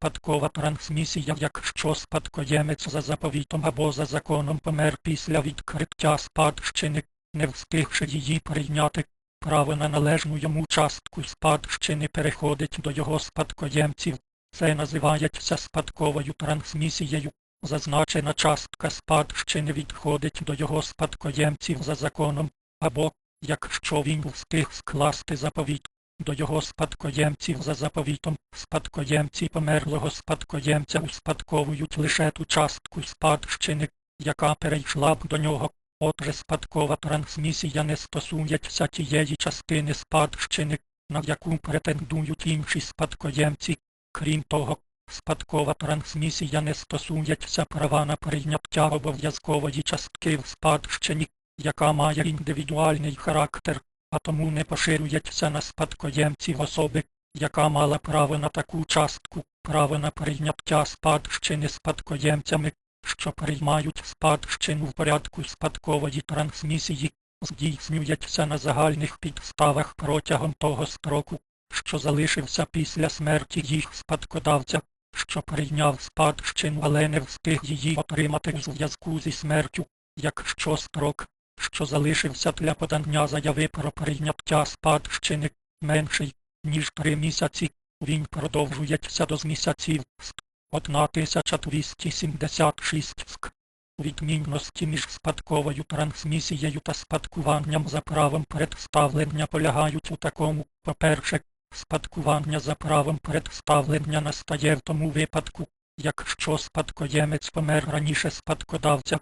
спадкова трансмісія, якщо спадкоємець за заповітом або за законом помер після відкриття спадщини, не встигши її прийняти, право на належну йому частку спадщини переходить до його спадкоємців. Це називається спадковою трансмісією. Зазначена частка спадщини відходить до його спадкоємців за законом, або, якщо він встиг скласти заповіт, до його спадкоємців за заповітом, спадкоємці померлого спадкоємця успадковують лише ту частку спадщини, яка перейшла б до нього. Отже, спадкова трансмісія не стосується тієї частини спадщини, на яку претендують інші спадкоємці. Крім того, спадкова трансмісія не стосується права на прийняття обов'язкової частки в спадщині, яка має індивідуальний характер, а тому не поширюється на спадкоємців особи, яка мала право на таку частку, право на прийняття спадщини спадкоємцями, що приймають спадщину в порядку спадкової трансмісії, здійснюється на загальних підставах протягом того строку, що залишився після смерті їх спадкодавця, що прийняв спадщину, але не встиг її отримати у зв'язку зі смертю, якщо строк, що залишився для подання заяви про прийняття спадщини, менший, ніж три місяці, він продовжується до з місяців. Ст. 1276 ск. Відмінності між спадковою трансмісією та спадкуванням за правом представлення полягають у такому, по-перше, спадкування за правом представлення настає в тому випадку, якщо спадкоємець помер раніше спадкодавця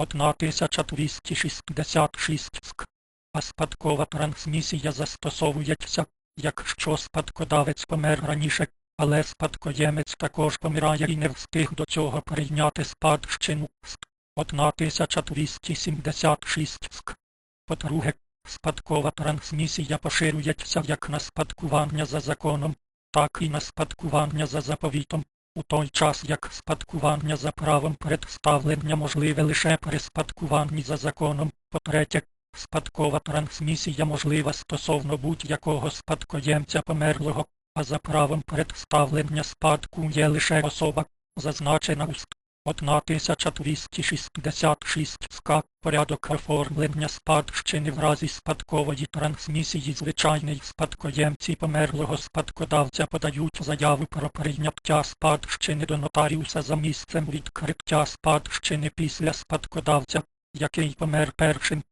ст. 1266 ск. А спадкова трансмісія застосовується, якщо спадкодавець помер раніше, але спадкоємець також помирає і не встиг до цього прийняти спадщину ст. 1276 ск. По-друге, спадкова трансмісія поширюється як на спадкування за законом, так і на спадкування за заповітом, у той час як спадкування за правом представлення можливе лише при спадкуванні за законом. По-третє, спадкова трансмісія можлива стосовно будь-якого спадкоємця померлого, а за правом представлення спадку є лише особа, зазначена у. 1266 СК порядок оформлення спадщини в разі спадкової трансмісії. Звичайний спадкоємці померлого спадкодавця подають заяву про прийняття спадщини до нотаріуса за місцем відкриття спадщини після спадкодавця, який помер першим,